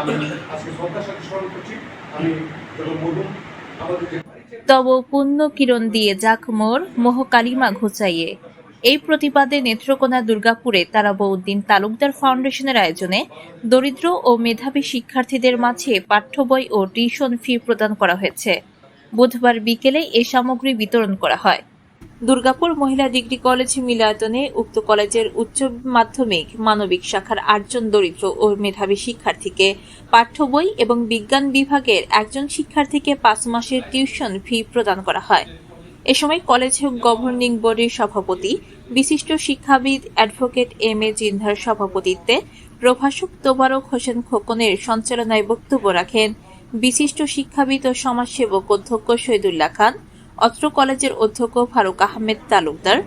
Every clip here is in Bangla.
আমি তব পুণ্য কিরণ দিয়ে যাক মোর মোহ কালিমা ঘুচাইয়ে। এই প্রতিবাদে নেত্রকোনা দুর্গাপুরে তারাবউদ্দিন তালুকদার ফাউন্ডেশনের আয়োজনে দরিদ্র ও মেধাবী শিক্ষার্থীদের মাঝে পাঠ্য বই ও টিউশন ফি প্রদান করা হয়েছে। বুধবার বিকেলে এ সামগ্রী বিতরণ করা হয়। দুর্গাপুর মহিলা ডিগ্রি কলেজ মিলায়তনে উক্ত কলেজের উচ্চ মাধ্যমিক মানবিক শাখার আটজন দরিদ্র ও মেধাবী শিক্ষার্থীকে পাঠ্য বই এবং বিজ্ঞান বিভাগের একজন শিক্ষার্থীকে পাঁচ মাসের টিউশন ফি প্রদান করা হয়। এ সময় কলেজ গভর্নিং বডির সভাপতি, বিশিষ্ট শিক্ষাবিদ অ্যাডভোকেট এম এ জিন্ধার সভাপতিত্বে প্রভাষক তোবারক হোসেন খোকনের সঞ্চালনায় বক্তব্য রাখেন বিশিষ্ট শিক্ষাবিদ ও সমাজসেবক অধ্যক্ষ শহীদুল্লাহ খান অত্র কলেজের অধ্যক্ষ ফারুক আহমেদ তালুকদার,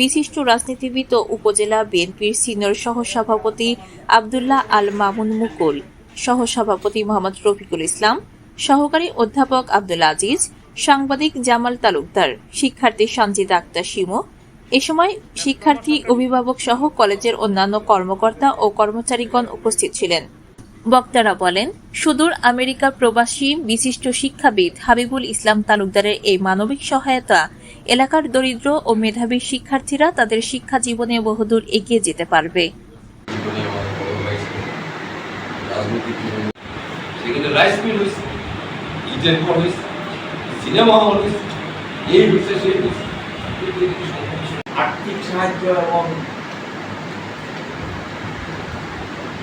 বিশিষ্ট রাজনীতিবিদ ও উপজেলা বিএনপির সিনিয়র সহসভাপতি আবদুল্লাহ আল মামুন মুকুল, সহসভাপতি মোহাম্মদ রফিকুল ইসলাম, সহকারী অধ্যাপক আব্দুল আজিজ, সাংবাদিক জামাল তালুকদার, শিক্ষার্থী সঞ্জিত আক্তার শিমু। এ সময় শিক্ষার্থী, অভিভাবক সহ কলেজের অন্যান্য কর্মকর্তা ও কর্মচারীগণ উপস্থিত ছিলেন। বক্তারা বলেন সুদূর আমেরিকা প্রবাসী বিশিষ্ট শিক্ষাবিদ হাবিবুল ইসলাম তালুকদারের এই মানবিক সহায়তা এলাকার দরিদ্র ও মেধাবী শিক্ষার্থীরা তাদের শিক্ষা জীবনে বহুদূর এগিয়ে যেতে পারবে? আর্থিক সাহায্য এবং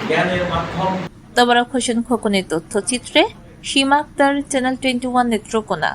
জ্ঞানের মাধ্যম তবরক হোসেন খোকনের তথ্যচিত্রে Sima Akter channel twenty one Netrokona